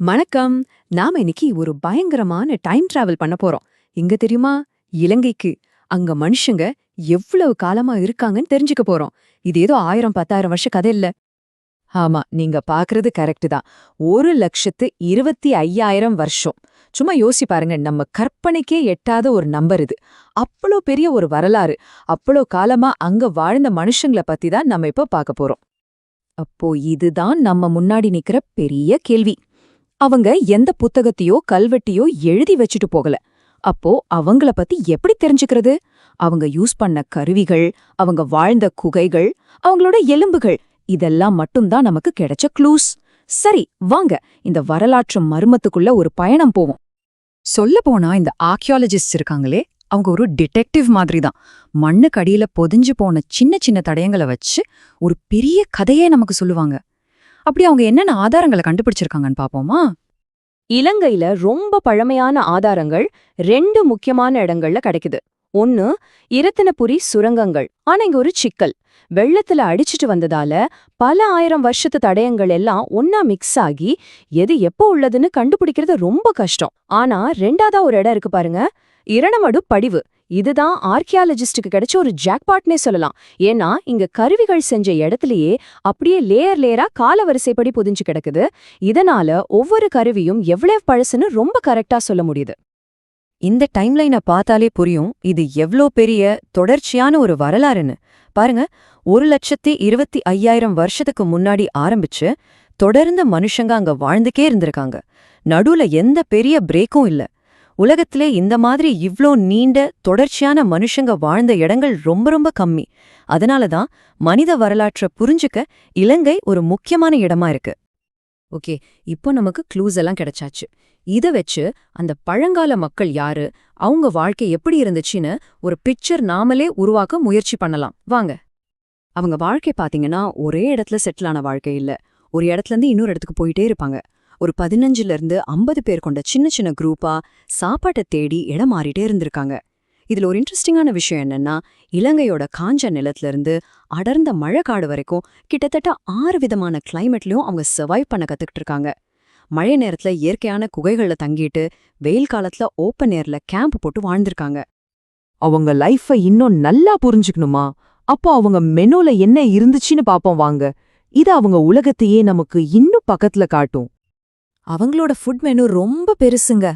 வணக்கம். நாம இன்னைக்கு ஒரு பயங்கரமான டைம் டிராவல் பண்ண போறோம். எங்க தெரியுமா? இலங்கைக்கு. அங்க மனுஷங்க எவ்வளவு காலமா இருக்காங்கன்னு தெரிஞ்சுக்க போறோம். இது ஏதோ ஆயிரம் பத்தாயிரம் வருஷ கதை இல்ல. ஆமா நீங்க பாக்குறது கரெக்ட் தான். ஒரு லட்சத்து இருபத்தி ஐயாயிரம் வருஷம். சும்மா யோசி பாருங்க நம்ம கற்பனைக்கே எட்டாத ஒரு நம்பர் இது. அவ்வளோ பெரிய ஒரு வரலாறு. அவ்வளோ காலமா அங்க வாழ்ந்த மனுஷங்கள பத்தி தான் நம்ம இப்ப பார்க்க போறோம். அப்போ இதுதான் நம்ம முன்னாடி நிக்கிற பெரிய கேள்வி. அவங்க எந்த புத்தகத்தையோ கல்வெட்டையோ எழுதி வச்சுட்டு போகல. அப்போ அவங்கள பத்தி எப்படி தெரிஞ்சுக்கிறது? அவங்க யூஸ் பண்ண கருவிகள் அவங்க வாழ்ந்த குகைகள் அவங்களோட எலும்புகள் இதெல்லாம் மட்டும்தான் நமக்கு கிடைச்ச க்ளூஸ். சரி வாங்க இந்த வரலாற்று மர்மத்துக்குள்ள ஒரு பயணம் போவோம். சொல்ல போனா இந்த ஆர்கியாலஜிஸ்ட் இருக்காங்களே அவங்க ஒரு டிடெக்டிவ் மாதிரி தான் மண்ணுக்கு அடியில பொதிஞ்சு போன சின்ன சின்ன தடயங்களை வச்சு ஒரு பெரிய கதையே நமக்கு சொல்லுவாங்க. அப்படி அவங்க என்னென்ன ஆதாரங்களை கண்டுபிடிச்சிருக்காங்கன்னு பாப்போமா இலங்கையில ரொம்ப பழமையான ஆதாரங்கள் ரெண்டு முக்கியமான இடங்கள்ல கிடைக்குது. ஒன்னு இரத்தினபுரி சுரங்கங்கள். ஆனா இங்க ஒரு சிக்கல். வெள்ளத்துல அடிச்சிட்டு வந்ததால பல ஆயிரம் வருஷத்து தடயங்கள் எல்லாம் ஒன்னா மிக்ஸ் ஆகி எது எப்போ உள்ளதுன்னு கண்டுபிடிக்கிறது ரொம்ப கஷ்டம். ஆனா ரெண்டாவதா ஒரு இடம் இருக்கு பாருங்க. இரணமடு படிவு. இதுதான் ஆர்கியாலஜிஸ்டுக்கு கிடைச்ச ஒரு ஜாக்பாட்னே சொல்லலாம். ஏன்னா இங்க கருவிகள் செஞ்ச இடத்துலயே அப்படியே லேயர் லேயரா காலவரிசைப்படி புதிஞ்சு கிடக்குது. இதனால ஒவ்வொரு கருவியும் எவ்வளவு பழசுன்னு ரொம்ப கரெக்டா சொல்ல முடியுது. இந்த டைம்லைனை பார்த்தாலே புரியும் இது எவ்ளோ பெரிய தொடர்ச்சியான ஒரு வரலாறுன்னு. பாருங்க ஒரு லட்சத்தி இருபத்தி ஐயாயிரம் வருஷத்துக்கு முன்னாடி ஆரம்பிச்சு தொடர்ந்து மனுஷங்க அங்க வாழ்ந்துக்கே இருந்திருக்காங்க. நடுவுல எந்த பெரிய பிரேக்கும் இல்ல. உலகத்திலே இந்த மாதிரி இவ்ளோ நீண்ட தொடர்ச்சியான மனுஷங்க வாழ்ந்த இடங்கள் ரொம்ப ரொம்ப கம்மி. அதனால தான் மனித வரலாற்றை புரிஞ்சுக்க இலங்கை ஒரு முக்கியமான இடமா இருக்கு. ஓகே இப்போ நமக்கு க்ளூஸ் எல்லாம் கிடைச்சாச்சு. இத வச்சு அந்த பழங்கால மக்கள் யாரு அவங்க வாழ்க்கை எப்படி இருந்துச்சுன்னு ஒரு பிக்சர் நாமளே உருவாக்க முயற்சி பண்ணலாம். வாங்க. அவங்க வாழ்க்கை பாத்தீங்கன்னா ஒரே இடத்துல செட்டில் ஆன வாழ்க்கை இல்லை. ஒரு இடத்துல இருந்து இன்னொரு இடத்துக்கு போயிட்டே இருப்பாங்க. ஒரு பதினஞ்சுல இருந்து ஐம்பது பேர் கொண்ட சின்ன சின்ன குரூப்பா சாப்பாட்டை தேடி இடம் மாறிட்டே இருந்திருக்காங்க. இதுல ஒரு இன்ட்ரெஸ்டிங்கான விஷயம் என்னன்னா இலங்கையோட காஞ்ச நிலத்துல இருந்து அடர்ந்த மழைக்காடு வரைக்கும் கிட்டத்தட்ட ஆறு விதமான கிளைமேட்லயும் அவங்க சர்வைவ் பண்ண கத்துக்கிட்டு இருக்காங்க. மழை நேரத்துல இயற்கையான குகைகள்ல தங்கிட்டு வெயில் காலத்துல ஓப்பன் ஏரில் கேம்ப் போட்டு வாழ்ந்திருக்காங்க. அவங்க லைஃபை இன்னும் நல்லா புரிஞ்சுக்கணுமா? அப்போ அவங்க மெனுல என்ன இருந்துச்சுன்னு பாப்போம் வாங்க. இது அவங்க உலகத்தையே நமக்கு இன்னும் பக்கத்துல காட்டும். அவங்களோட ஃபுட் மெனு ரொம்ப பெருசுங்க.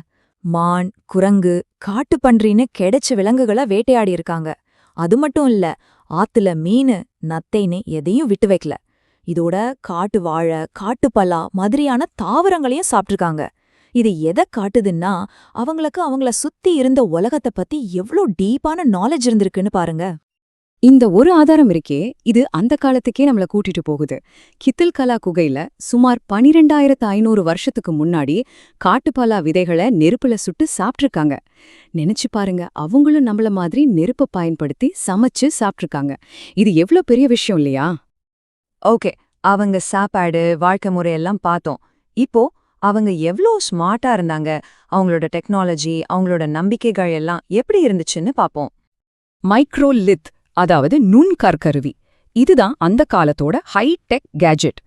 மான் குரங்கு காட்டுப்பன்றின்னு கிடைச்ச விலங்குகளை வேட்டையாடி இருக்காங்க. அது மட்டும் இல்ல ஆத்துல மீனு நத்தைன்னு எதையும் விட்டு வைக்கல. இதோட காட்டு வாழை காட்டுப்பலா மாதிரியான தாவரங்களையும் சாப்பிட்ருக்காங்க இது எதை காட்டுதுன்னா அவங்களுக்கு அவங்கள சுத்தி இருந்த உலகத்தை பத்தி எவ்ளோ டீப்பான நாலேஜ் இருந்திருக்குன்னு பாருங்க. இந்த ஒரு ஆதாரம் இருக்கே இது அந்த காலத்துக்கே நம்மள கூட்டிட்டு போகுது. கித்தில்கலா குகையில சுமார் பனிரெண்டாயிரத்து ஐநூறு வருஷத்துக்கு முன்னாடி காட்டுப்பாலா விதைகளை நெருப்புல சுட்டு சாப்பிட்ருக்காங்க. நினைச்சு பாருங்க அவங்களும் நம்மள மாதிரி நெருப்பை பயன்படுத்தி சமைச்சு சாப்பிட்ருக்காங்க. இது எவ்ளோ பெரிய விஷயம் இல்லையா? ஓகே அவங்க சாப்பாடு வாழ்க்கை முறையெல்லாம் பார்த்தோம். இப்போ அவங்க எவ்ளோ ஸ்மார்ட்டா இருந்தாங்க அவங்களோட டெக்னாலஜி அவங்களோட நம்பிக்கைகள் எல்லாம் எப்படி இருந்துச்சுன்னு பாப்போம் மைக்ரோலித் அதாவது நுண்கற்கருவி. இதுதான் அந்த காலத்தோட ஹைடெக் கேஜெட்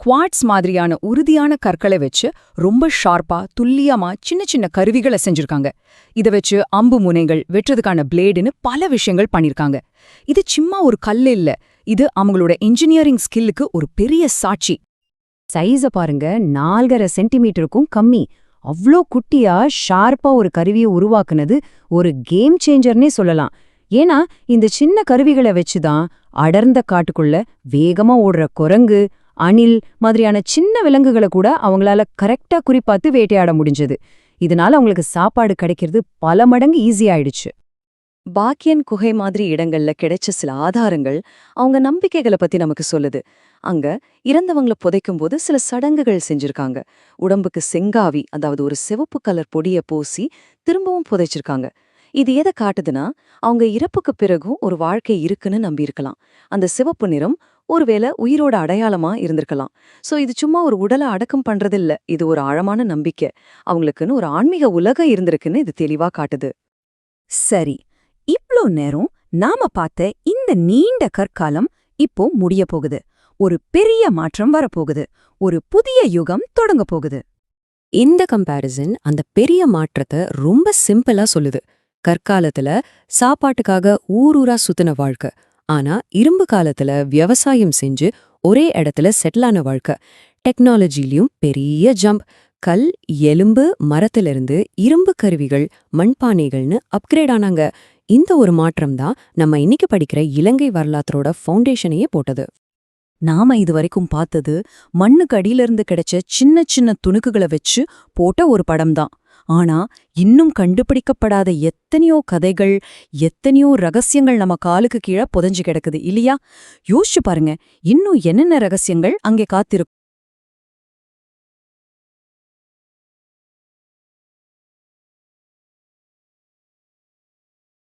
குவாட்ஸ் மாதிரியான உறுதியான கற்களை வச்சு ரொம்ப ஷார்ப்பா துல்லியமா சின்ன சின்ன கருவிகளை செஞ்சிருக்காங்க. இத வச்சு அம்பு முனைகள் வெட்டுறதுக்கான பிளேடுன்னு பல விஷயங்கள் பண்ணிருக்காங்க. இது சும்மா ஒரு கல் இல்ல. இது அவங்களோட இன்ஜினியரிங் ஸ்கில்லுக்கு ஒரு பெரிய சாட்சி. சைஸ பாருங்க நால்கரை சென்டிமீட்டருக்கும் கம்மி. அவ்ளோ குட்டியா ஷார்ப்பா ஒரு கருவியை உருவாக்குனது ஒரு கேம் சேஞ்சர்னே சொல்லலாம். ஏன்னா இந்த சின்ன கருவிகளை வச்சுதான் அடர்ந்த காட்டுக்குள்ள வேகமா ஓடுற குரங்கு அணில் மாதிரியான சின்ன விலங்குகளை கூட அவங்களால கரெக்டா குறிப்பாத்து வேட்டையாட முடிஞ்சது. இதனால அவங்களுக்கு சாப்பாடு கிடைக்கிறது பல மடங்கு ஈஸியாயிடுச்சு பாக்கியன் குகை மாதிரி இடங்கள்ல கிடைச்ச சில ஆதாரங்கள் அவங்க நம்பிக்கைகளை பத்தி நமக்கு சொல்லுது. அங்க இறந்தவங்கள புதைக்கும் போது சில சடங்குகள் செஞ்சிருக்காங்க. உடம்புக்கு செங்காவி அதாவது ஒரு சிவப்பு கலர் பொடிய பூசி திரும்பவும் புதைச்சிருக்காங்க. இது எதை காட்டுதுன்னா அவங்க இறப்புக்கு பிறகும் ஒரு வாழ்க்கை இருக்குன்னு நம்பியிருக்கலாம். அந்த சிவப்பு நிறம் ஒருவேளை உயிரோட அடையாளமா இருந்திருக்கலாம். சோ இது சும்மா ஒரு உடலை அடக்கம் பண்றதில்ல. இது ஒரு ஆழமான நம்பிக்கை. அவங்களுக்குன்னு ஒரு ஆன்மீக உலகம் இருந்திருக்குன்னு இது தெளிவா காட்டுது. சரி இவ்ளோ நேரம் நாம பார்த்த இந்த நீண்ட கற்காலம் இப்போ முடிய போகுது. ஒரு பெரிய மாற்றம் வரப்போகுது. ஒரு புதிய யுகம் தொடங்க போகுது. இந்த கம்பேரிசன் அந்த பெரிய மாற்றத்தை ரொம்ப சிம்பிளா சொல்லுது. கற்காலத்துல சாப்பாட்டுக்காக ஊர் ஊரா சுத்தின வாழ்க்கை. ஆனா இரும்பு காலத்துல விவசாயம் செஞ்சு ஒரே இடத்துல செட்டிலான வாழ்க்கை. டெக்னாலஜிலயும் பெரிய ஜம்ப் கல் எலும்பு மரத்திலிருந்து இரும்பு கருவிகள் மண்பானைகள்னு அப்கிரேட் ஆனாங்க. இந்த ஒரு மாற்றம் தான் நம்ம இன்னைக்கு படிக்கிற இலங்கை வரலாற்றோட ஃபவுண்டேஷனையே போட்டது. நாம இதுவரைக்கும் பார்த்தது மண்ணுக்கு அடியிலிருந்து கிடைச்ச சின்ன சின்ன துணுக்குகளை வச்சு போட்ட ஒரு படம்தான் ஆனா இன்னும் கண்டுபிடிக்கப்படாத எத்தனையோ கதைகள் எத்தனையோ ரகசியங்கள் நம்ம காலுக்கு கீழே புதைஞ்சு கிடக்குது இல்லையா? யோசிச்சு பாருங்க இன்னும் என்னென்ன ரகசியங்கள் அங்கே காத்திருக்கும்